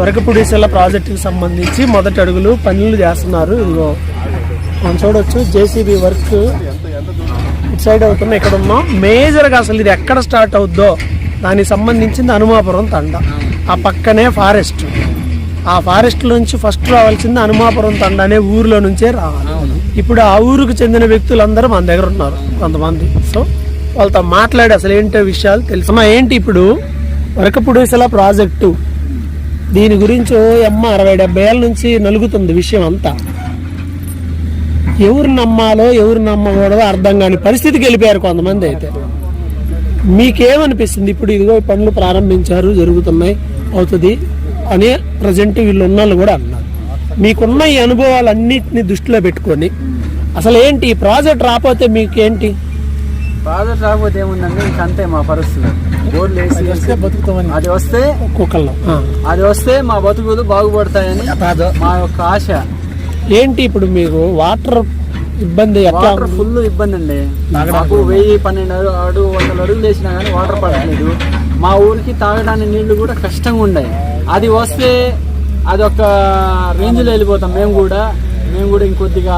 వరకపుడిసెల ప్రాజెక్టుకి సంబంధించి మొదటి అడుగులు పనులు చేస్తున్నారు. ఇదిగో మనం చూడొచ్చు జేసీబీ వర్క్ ఇటు సైడ్ అవుతున్నా ఇక్కడ ఉన్నాం మేజర్గా అసలు ఇది ఎక్కడ స్టార్ట్ అవుద్దో దానికి సంబంధించింది హనుమాపురం తండ. ఆ పక్కనే ఫారెస్ట్ ఆ ఫారెస్ట్ నుంచి ఫస్ట్ రావాల్సింది హనుమాపురం తండ అనే ఊరిలో నుంచే రావాలి. ఇప్పుడు ఆ ఊరికి చెందిన వ్యక్తులందరూ మన దగ్గర ఉన్నారు కొంతమంది. సో వాళ్ళతో మాట్లాడి అసలు ఏంటో విషయాలు తెలుసు. ఏంటి ఇప్పుడు? వరకపుడిసెల ప్రాజెక్టు దీని గురించి అమ్మ అరవై డెబ్బై ఏళ్ళ నుంచి నలుగుతుంది విషయం అంతా. ఎవరు నమ్మాలో ఎవరు నమ్మకూడదో అర్థం కాని పరిస్థితికి వెళ్ళిపోయారు కొంతమంది అయితే. మీకేమనిపిస్తుంది? ఇప్పుడు ఇదిగో పనులు ప్రారంభించారు జరుగుతున్నాయి అవుతుంది అని ప్రజెంట్ వీళ్ళు ఉన్న వాళ్ళు కూడా అన్నారు. మీకున్న ఈ అనుభవాలన్నింటినీ దృష్టిలో పెట్టుకొని అసలు ఏంటి ఈ ప్రాజెక్ట్ రాకపోతే మీకేంటి? ప్రాజెక్ట్ రాకపోతే ఏముందండి ఇంక అంతే మా పరిస్థితులు. బోర్లు వేసి బతుకుతామని. అది వస్తే ఆ. అది వస్తే మా బతుకులు బాగుపడతాయని మా యొక్క ఆశ. ఏంటి ఇప్పుడు మీకు వాటర్ ఇబ్బంది ఎట్లా వాటర్ ఫుల్ ఇబ్బంది అండి. మాకు వెయ్యి పన్నెండు అడుగు అడుగు వందల అడుగులు వేసినా కానీ వాటర్ పడట్లేదు. మా ఊరికి తాగడానికి నీళ్ళు కూడా కష్టంగా ఉన్నాయి అది వస్తే అది ఒక రేంజ్లో వెళ్ళిపోతాం. మేము కూడా మేము కూడా ఇంకొద్దిగా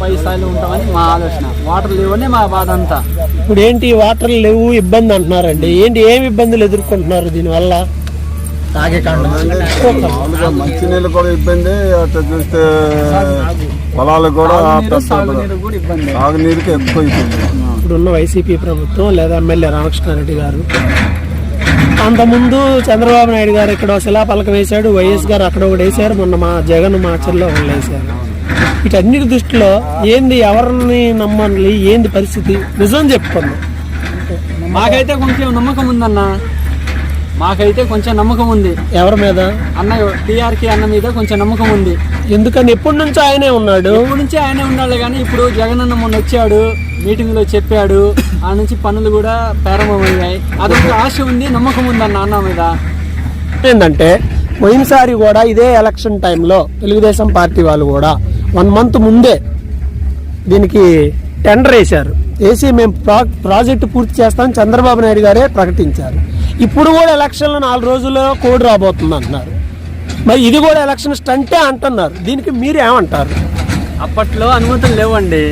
పై స్థాయిలో ఉంటామని మా ఆలోచన. వాటర్ లేవనే మా బాధ అంతా. ఇప్పుడు ఏంటి వాటర్ లేవు ఇబ్బంది అంటున్నారండి. ఏంటి ఏమి ఇబ్బందులు ఎదుర్కొంటున్నారు దీనివల్ల? తాగే మామూలుగా మంచినీళ్ళు కూడా ఇబ్బంది అట్లా చూస్తే పొలాలు కూడా నీరు, సాగునీరు కూడా ఇబ్బంది. తాగునీరుకి ఎక్కువ ఇబ్బంది. ఇప్పుడున్న వైసీపీ ప్రభుత్వం లేదా ఎమ్మెల్యే రామకృష్ణారెడ్డి గారు అంతకుముందు చంద్రబాబు నాయుడు గారు ఇక్కడ శిలాపలకం వేశాడు వైఎస్ గారు అక్కడ ఒకటి వేశారు మొన్న మా జగన్ మాచల్లో ఒకళ్ళు వేశారు. వీటన్నిటి దృష్టిలో ఏంది ఎవరిని నమ్మాలి ఏంది పరిస్థితి? నిజం చెప్పుకున్నాం మాకైతే కొంచెం నమ్మకం ఉందన్న. మాకైతే కొంచెం నమ్మకం ఉంది. ఎవరి మీద? అన్న టీఆర్కే అన్న మీద కొంచెం నమ్మకం ఉంది. ఎందుకని? ఎప్పటి నుంచో ఆయనే ఉన్నాడు. ఇప్పటి నుంచి ఆయనే ఉన్నాడు కానీ ఇప్పుడు జగన్ అన్న మొన్న వచ్చాడు మీటింగ్లో చెప్పాడు. ఆ నుంచి పనులు కూడా ప్రారంభమయ్యాయి. అదొక ఆశ ఉంది నమ్మకం ఉంది అన్న అన్న మీద. ఏంటంటే పోయినసారి కూడా ఇదే ఎలక్షన్ టైంలో తెలుగుదేశం పార్టీ వాళ్ళు కూడా వన్ మంత్ ముందే దీనికి టెండర్ వేశారు. వేసి మేము ప్రా ప్రాజెక్టు పూర్తి చేస్తామని చంద్రబాబు నాయుడు గారే ప్రకటించారు. ఇప్పుడు కూడా ఎలక్షన్లో నాలుగు రోజుల్లో కోడ్ రాబోతుంది అంటున్నారు. మరి ఇది కూడా ఎలక్షన్ స్టంటే అంటున్నారు. దీనికి మీరు ఏమంటారు? అప్పట్లో అనుమతులు లేవండి.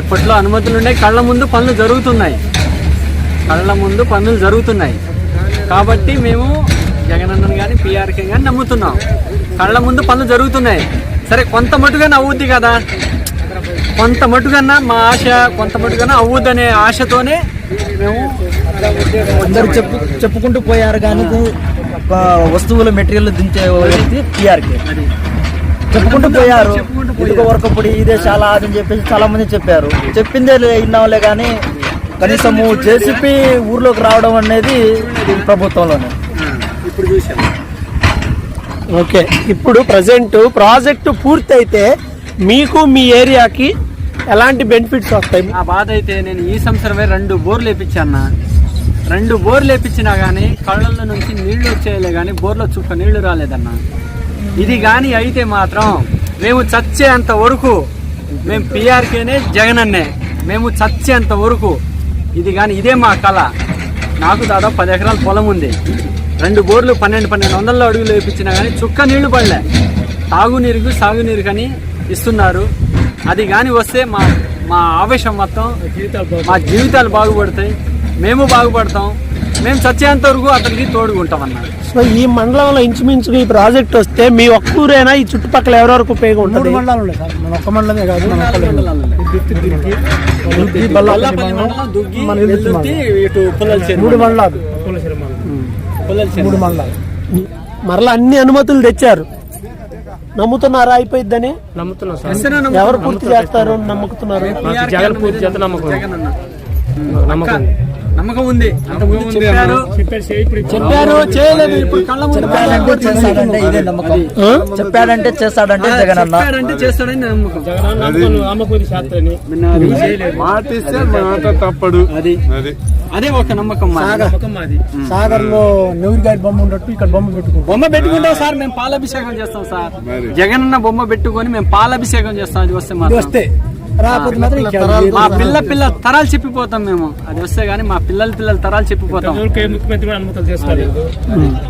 ఇప్పట్లో అనుమతులు ఉన్నాయి కళ్ళ ముందు పనులు జరుగుతున్నాయి. కళ్ళ ముందు పనులు జరుగుతున్నాయి. కాబట్టి మేము జగన్ కానీ పీఆర్కే కానీ నమ్ముతున్నాం. కళ్ళ ముందు పనులు జరుగుతున్నాయి. సరే కొంత మటుగానే అవుద్ది కదా? కొంత మటుకన్నా మా ఆశ కొంత మటుకన్నా అవుద్దనే ఆశతోనే మేము అందరు చెప్పు చెప్పుకుంటూ పోయారు కానీ వస్తువులు మెటీరియల్ దించే వ్యక్తి టీఆర్కే. చెప్పుకుంటూ పోయారు. ఇదిగో వరకప్పుడు ఇదే చాలా అని చెప్పేసి చాలా మంది చెప్పారు. చెప్పిందే విన్నాంలే కానీ కనీసము జేసీపీ ఊర్లోకి రావడం అనేది ప్రభుత్వంలోనే. ఇప్పుడు చూసాం. ఓకే. ఇప్పుడు ప్రజెంట్ ప్రాజెక్టు పూర్తయితే మీకు మీ ఏరియాకి ఎలాంటి బెనిఫిట్స్ వస్తాయి? నా బాధ అయితే నేను ఈ సంవత్సరమే రెండు బోర్లు వేపించాను రెండు బోర్లు వేపించినా కానీ కళ్ళల్లో నుంచి నీళ్ళు వచ్చేయలే కానీ బోర్లో చుక్క నీళ్ళు రాలేదన్న. ఇది కానీ అయితే మాత్రం మేము చచ్చేంత వరకు మేము పిఆర్కేనే జగనన్నే. మేము చచ్చేంత వరకు ఇది కానీ ఇదే మా కళ. నాకు దాదాపు పది ఎకరాల పొలం ఉంది. రెండు బోర్లు పన్నెండు పన్నెండు వందల అడుగులు వేపించినా కానీ చుక్క నీళ్ళు పడలే. తాగునీరుకు సాగునీరు కానీ ఇస్తున్నారు. అది కానీ వస్తే మా మా ఆవేశం మొత్తం మా జీవితాలు బాగుపడతాయి. మేము బాగుపడతాం. మేము చచ్చేంత వరకు అతనికి తోడుకుంటాం అన్నారు సో ఈ మండలంలో ఇంచుమించుగా ఈ ప్రాజెక్ట్ వస్తే మీ ఒక్క ఊరేనా ఈ చుట్టుపక్కల ఎవరెవరికి ఉపయోగం ఉంటుంది? బల్లాపల్లి మండలం దుగ్గి వెల్లుర్తి ఇటు పుల్లల మూడు మండలాలు. పుల్లల చెరువు. మరలా అన్ని అనుమతులు తెచ్చారు. నమ్ముతున్నారా? అయిపోయిద్దని? అన్న ఎవరు పూర్తి చేస్తారు నమ్ముతున్నారు జగన్ పూర్తి నమ్మకం. జగన్ అన్న నమ్మకం నమ్మకం ఉంది. చెప్పారు. చెప్పారు చేయలేదు ఇప్పుడు కళ్ళ ముందు చెప్పాడంటే చేస్తాడంటే ఇదే నమ్మకం? చెప్పాడంటే చేస్తాడంటే జగన్ అన్న చెప్పాడంటే చేస్తాడని నమ్మకం. మాట ఇస్తే మాట తప్పడు. అది. అది. ఒక నమ్మకం. సాగర్. లో నెవరి గారి బొమ్మ ఉన్నట్టు ఇక్కడ బొమ్మ పెట్టుకుంటాం. బొమ్మ పెట్టుకుంటాం సార్ మేము పాలాభిషేకం చేస్తాం సార్. మరి. జగనన్న బొమ్మ పెట్టుకొని మేము పాలాభిషేకం చేస్తాం. అది వస్తే మాత్రం. వస్తే. రాకపోతే మాత్రం ఈ మా పిల్ల పిల్ల తరాలు చెప్పిపోతాం మేము. అది వస్తే గానీ మా పిల్లల పిల్లల తరాలు చెప్పిపోతాం. ముఖ్యమంత్రి అనుమతులు చేసుకోలేదు.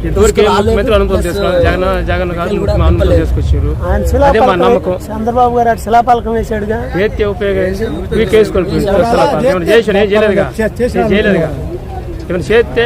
ఇంతవరకు ఏ ముఖ్యమంత్రి అనుమతులు చేసుకోలేదు. జగన్ జగన్ కాదు మా అనుమతులు చేసుకొచ్చారు. ఆయన అదే మా శిలాపాలకం నమ్మకం. చంద్రబాబు గారు అటు శిలాపాలకం వేసాడుగా ఏతే ఉపయోగించి వీకేసుకోవాలి ఏమైనా చేసాను ఏం చేయలేదుగా? ఏం చేయలేదుగా? ఏమైనా చేస్తే